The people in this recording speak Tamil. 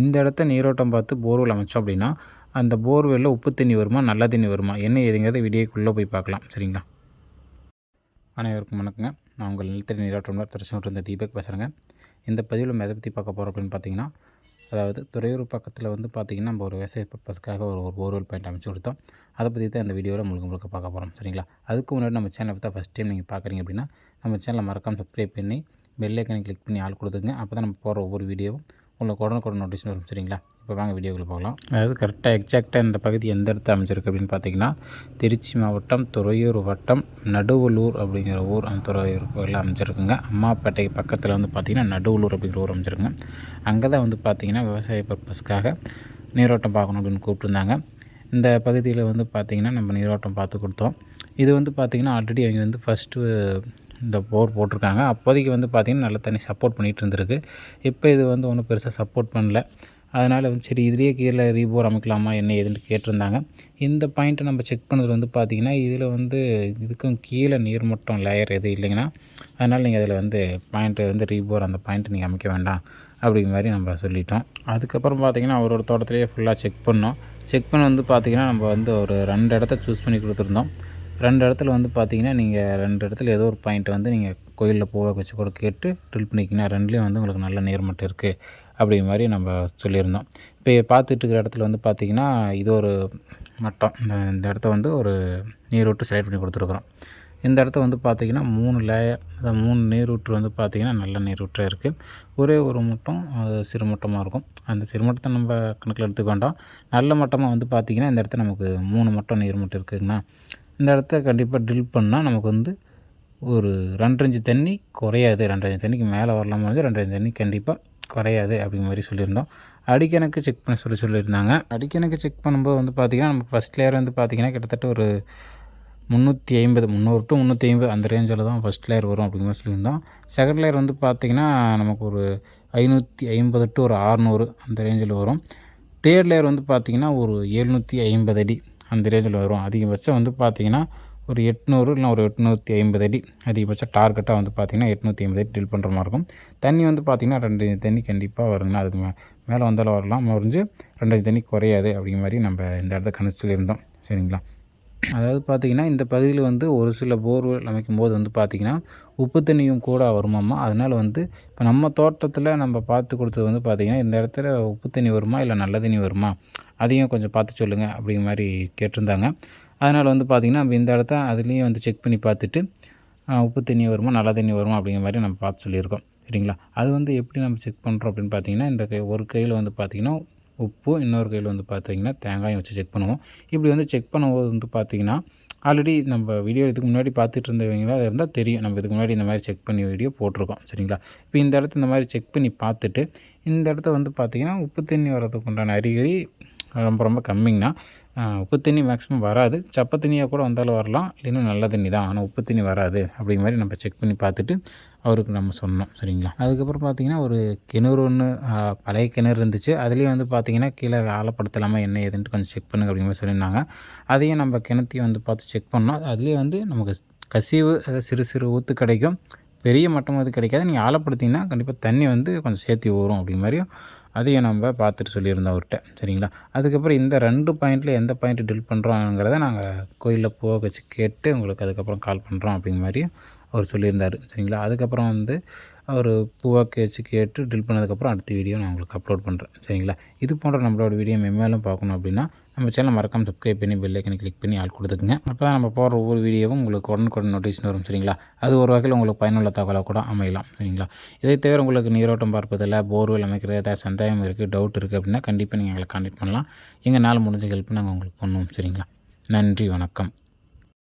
இந்த இடத்த நீரோட்டம் பார்த்து போர்வெல் அமைச்சோம் அப்படின்னா அந்த போர்வெல்லில் உப்பு தண்ணி வருமா நல்ல தண்ணி வருமா என்ன ஏதுங்கிறத வீடியோக்குள்ளே போய் பார்க்கலாம். சரிங்களா? அனைவருக்கும் வணக்கங்க. நான் உங்கள் நிலத்தடி நீரோட்டம் திருச்செங்கோட்டு இருந்த தீபக் பேசுகிறேங்க இந்த பதிவில் நம்ம எதை பற்றி பார்க்க போகிறோம் அப்படின்னு பார்த்தீங்கன்னா அதாவது துறையூர் பக்கத்தில் வந்து பார்த்திங்கன்னா நம்ம ஒரு விவசாய பர்பஸ்க்காக ஒரு ஒரு போர்வெல் பாயிண்ட் அமைச்சு கொடுத்தோம். அதை பற்றி தான் இந்த வீடியோவில் முழுக்க முழுக்க பார்க்க போகிறோம் சரிங்களா? அதுக்கு முன்னாடி நம்ம சேனலை பார்த்தா ஃபஸ்ட் டைம் நீங்கள் பார்க்குறீங்க அப்படின்னா நம்ம சேனலை மறக்காமல் சப்ஸ்கிரைப் பண்ணி பெல்லைக்கனை கிளிக் பண்ணி ஆள் கொடுத்துங்க அப்போ தான் நம்ம போகிற ஒவ்வொரு வீடியோவும் உங்களுக்கு உடனுக்குடன் நோட்டீஸ் வரும் சரிங்களா? இப்போ வாங்க வீடியோக்குள்ளே போகலாம். அதாவது கரெக்டாக எக்ஸாக்டாக இந்த பகுதி எந்த இடத்துல அமைச்சிருக்கு அப்படின்னு பார்த்தீங்கன்னா திருச்சி மாவட்டம் துறையூர் வட்டம் நடுவலூர் அப்படிங்கிற ஊர் அந்த துறையூர் கோயில் அமைச்சிருக்குங்க அம்மாப்பேட்டை பக்கத்தில் வந்து பார்த்திங்கன்னா நடுவலூர் அப்படிங்கிற ஊர் அமைச்சிருக்குங்க அங்கே தான் வந்து பார்த்திங்கன்னா விவசாய பர்பஸ்க்காக நீரோட்டம் பார்க்கணும் அப்படின்னு கூப்பிட்டுருந்தாங்க. இந்த பகுதியில் வந்து பார்த்திங்கன்னா நம்ம நீரோட்டம் பார்த்து கொடுத்தோம். இது வந்து பார்த்திங்கன்னா ஆல்ரெடி அவங்க வந்து ஃபஸ்ட்டு இந்த போர் போட்டிருக்காங்க. அப்போதைக்கு வந்து பார்த்திங்கன்னா நல்ல தண்ணி சப்போர்ட் பண்ணிகிட்டு இருந்திருக்கு இப்போ இது வந்து ஒன்றும் பெருசாக சப்போர்ட் பண்ணல. அதனால் வந்து சரி இதுலேயே கீழே ரீபோர் அமைக்கலாமா என்ன ஏதுன்னு கேட்டிருந்தாங்க. இந்த பாயிண்ட்டை நம்ம செக் பண்ணது வந்து பார்த்திங்கன்னா இதில் வந்து இதுக்கும் கீழே நீர்மட்டம் லேயர் எதுவும் இல்லைங்கன்னா அதனால் நீங்கள் அதில் வந்து பாயிண்ட்டு வந்து ரீபோர் அந்த பாயிண்ட்டை நீங்கள் அமைக்க வேண்டாம் அப்படிங்கிற மாதிரி நம்ம சொல்லிட்டோம். அதுக்கப்புறம் பார்த்திங்கன்னா அவரோட தோட்டத்திலேயே ஃபுல்லாக செக் பண்ணோம். செக் பண்ண வந்து பார்த்திங்கன்னா நம்ம வந்து ஒரு ரெண்டு இடத்த சூஸ் பண்ணி கொடுத்துருந்தோம். ரெண்டு இடத்துல வந்து பார்த்தீங்கன்னா நீங்கள் ரெண்டு இடத்துல ஏதோ ஒரு பாயிண்ட் வந்து நீங்கள் கோயிலில் போக வச்சு கூட கேட்டு ட்ரில் பண்ணிக்கிங்கன்னா ரெண்டுலேயும் வந்து உங்களுக்கு நல்ல நேர்மட்டம் இருக்குது அப்படிங்கிற மாதிரி நம்ம சொல்லியிருந்தோம். இப்போ பார்த்துட்டு இருக்கிற இடத்துல வந்து பார்த்திங்கன்னா இது ஒரு மட்டம். இந்த இந்த இடத்த வந்து ஒரு நீரூட்டு செலக்ட் பண்ணி கொடுத்துருக்குறோம். இந்த இடத்த வந்து பார்த்திங்கன்னா மூணு லேயர் அந்த மூணு நீரூற்று வந்து பார்த்திங்கன்னா நல்ல நீரூற்றாக இருக்குது ஒரே ஒரு மட்டம் அது சிறுமட்டமாக இருக்கும். அந்த சிறுமட்டத்தை நம்ம கணக்கில் எடுத்துக்க வேண்டாம் நல்ல மட்டமாக வந்து பார்த்திங்கன்னா இந்த இடத்துல நமக்கு மூணு மட்டம் நீர்மட்டம் இருக்குதுங்கண்ணா இந்த இடத்த கண்டிப்பாக ட்ரில் பண்ணால் நமக்கு வந்து ஒரு ரெண்டரைஞ்சு தண்ணி குறையாது. ரெண்டரைஞ்சு தண்ணிக்கு மேலே வரலாமா வந்து ரெண்டரைஞ்சு தண்ணி கண்டிப்பாக குறையாது அப்படிங்கிற மாதிரி சொல்லியிருந்தோம். அடிக்கணக்கு செக் பண்ண சொல்லி சொல்லியிருந்தாங்க. அடிக்கணக்கு செக் பண்ணும்போது வந்து பார்த்திங்கன்னா நமக்கு ஃபஸ்ட் லேயர் வந்து பார்த்திங்கன்னா கிட்டத்தட்ட ஒரு முந்நூற்றி ஐம்பது முந்நூறு டு முந்நூற்றி ஐம்பது அந்த ரேஞ்சில் தான் ஃபஸ்ட் லேயர் வரும் அப்படிங்கிற மாதிரி சொல்லியிருந்தோம். செகண்ட் லேயர் வந்து பார்த்திங்கன்னா நமக்கு ஒரு ஐநூற்றி ஐம்பது டு ஒரு ஆறுநூறு அந்த ரேஞ்சில் வரும். தேர்ட் லேயர் வந்து பார்த்திங்கன்னா ஒரு எழுநூற்றி ஐம்பது அடி அந்த ரேஞ்சில் வரும். அதிகபட்சம் வந்து பார்த்திங்கன்னா ஒரு எட்நூறு இல்லை ஒரு எட்நூற்றி ஐம்பது அடி. அதிகபட்சம் டார்கெட்டாக வந்து பார்த்திங்கன்னா எட்நூற்றி ஐம்பது அடி ட்ரில் பண்ணுற மாதிரி இருக்கும். தண்ணி வந்து பார்த்திங்கன்னா ரெண்டு தண்ணி கண்டிப்பாக வருங்க. அதுக்கு மே மேலே வந்தாலும் வரலாம். முறிஞ்சு ரெண்டு தண்ணி குறையாது அப்படிங்கிற மாதிரி நம்ம இந்த இடத்த கணிச்சில் இருந்தோம். சரிங்களா? அதாவது பார்த்திங்கன்னா இந்த பகுதியில் வந்து ஒரு சில போர்வெல் அமைக்கும் போது வந்து பார்த்திங்கன்னா உப்பு தண்ணியும் கூட வருமாம்மா. அதனால் வந்து இப்போ நம்ம தோட்டத்தில் நம்ம பார்த்து கொடுத்தது வந்து பார்த்திங்கன்னா இந்த இடத்துல உப்பு தண்ணி வருமா இல்லை நல்ல தண்ணி வருமா? அதையும் கொஞ்சம் பார்த்து சொல்லுங்கள் அப்படிங்கிற மாதிரி கேட்டிருந்தாங்க. அதனால் வந்து பார்த்திங்கன்னா நம்ம இந்த இடத்த அதுலேயும் வந்து செக் பண்ணி பார்த்துட்டு உப்பு தண்ணி வருமா நல்ல தண்ணி வருமா அப்படிங்கிற மாதிரி நம்ம பார்த்து சொல்லியிருக்கோம். சரிங்களா? அது வந்து எப்படி நம்ம செக் பண்ணுறோம் அப்படின்னு பார்த்தீங்கன்னா இந்த கை ஒரு கையில் வந்து பார்த்திங்கன்னா உப்பு இன்னொரு கையில் வந்து பார்த்திங்கன்னா தேங்காயும் வச்சு செக் பண்ணுவோம். இப்படி வந்து செக் பண்ணும்போது வந்து பார்த்திங்கன்னா ஆல்ரெடி நம்ம வீடியோ இதுக்கு முன்னாடி பார்த்துட்டு இருந்தவங்களா இருந்தால் தெரியும். நம்ம இதுக்கு முன்னாடி இந்த மாதிரி செக் பண்ணி வீடியோ போட்டிருக்கோம் சரிங்களா? இப்போ இந்த இடத்த இந்த மாதிரி செக் பண்ணி பார்த்துட்டு இந்த இடத்த வந்து பார்த்திங்கன்னா உப்பு தண்ணி வர்றதுக்கு உண்டான அறிகுறி ரொம்ப ரொம்ப கம்மிங்கண்ணா உப்பு தண்ணி மேக்ஸிமம் வராது. சப்பை தண்ணியாக கூட வந்தாலும் வரலாம். இல்லைன்னா நல்ல தண்ணி தான். ஆனால் உப்பு தண்ணி வராது அப்படிங்கிற மாதிரி நம்ம செக் பண்ணி பார்த்துட்டு அவருக்கு நம்ம சொன்னோம். சரிங்களா? அதுக்கப்புறம் பார்த்திங்கன்னா ஒரு கிணறு ஒன்று பழைய கிணறு இருந்துச்சு. அதுலேயும் வந்து பார்த்திங்கன்னா கீழே ஆழப்படுத்தலாமல் என்ன ஏதுன்ட்டு கொஞ்சம் செக் பண்ணுங்க அப்படிங்கிற மாதிரி சொல்லியிருந்தாங்க. அதையும் நம்ம கிணத்தையும் வந்து பார்த்து செக் பண்ணோம். அதுலேயும் வந்து நமக்கு கசிவு சிறு சிறு ஊற்று கிடைக்கும். பெரிய மட்டம் அது கிடைக்காது. நீங்கள் ஆழப்படுத்திங்கன்னா கண்டிப்பாக தண்ணி வந்து கொஞ்சம் சேர்த்து ஊறும் அப்படிங்கிற மாதிரியும் அதையும் நம்ம பார்த்துட்டு சொல்லியிருந்தோம் அவர்கிட்ட சரிங்களா? அதுக்கப்புறம் இந்த ரெண்டு பாயிண்ட்டில் எந்த பாயிண்ட் டில் பண்ணுறோங்கிறத நாங்கள் கோயிலில் போக வச்சு கேட்டு உங்களுக்கு அதுக்கப்புறம் கால் பண்ணுறோம் அப்படிங்கிற மாதிரி அவர் சொல்லியிருந்தார் சரிங்களா? அதுக்கப்புறம் வந்து அவர் பூவாக்கி வச்சு கேட்டு ட்ரில் பண்ணதுக்கப்புறம் அடுத்த வீடியோ நான் உங்களுக்கு அப்லோட் பண்ணுறேன் சரிங்களா? இது போன்ற நம்மளோட வீடியோ மெம்மேலும் பார்க்கணும் அப்படின்னா நம்ம சேனல் மறக்காமல் சப்ஸ்கிரைப் பண்ணி பெல்லைக்கனை கிளிக் பண்ணி ஆள் கொடுத்துக்குங்க. அப்போ தான் நம்ம போகிற ஒவ்வொரு வீடியோவும் உங்களுக்கு உடனுக்குடன் நோட்டீஸ் வரும் சரிங்களா? அது ஒரு வகையில் உங்களுக்கு பயனுள்ள தகவலாக கூட அமையலாம் சரிங்களா? இதை தவிர உங்களுக்கு நீரோட்டம் பார்ப்பதில் போர்வெல் அமைக்கிறது ஏதாவது சந்தேகம் இருக்குது டவுட் இருக்குது அப்படின்னா கண்டிப்பாக நீங்கள் எங்களை கான்டெக்ட் பண்ணலாம். எங்கள் நாள் முடிஞ்ச ஹெல்ப் நாங்கள் உங்களுக்கு பண்ணுவோம் சரிங்களா? நன்றி வணக்கம்.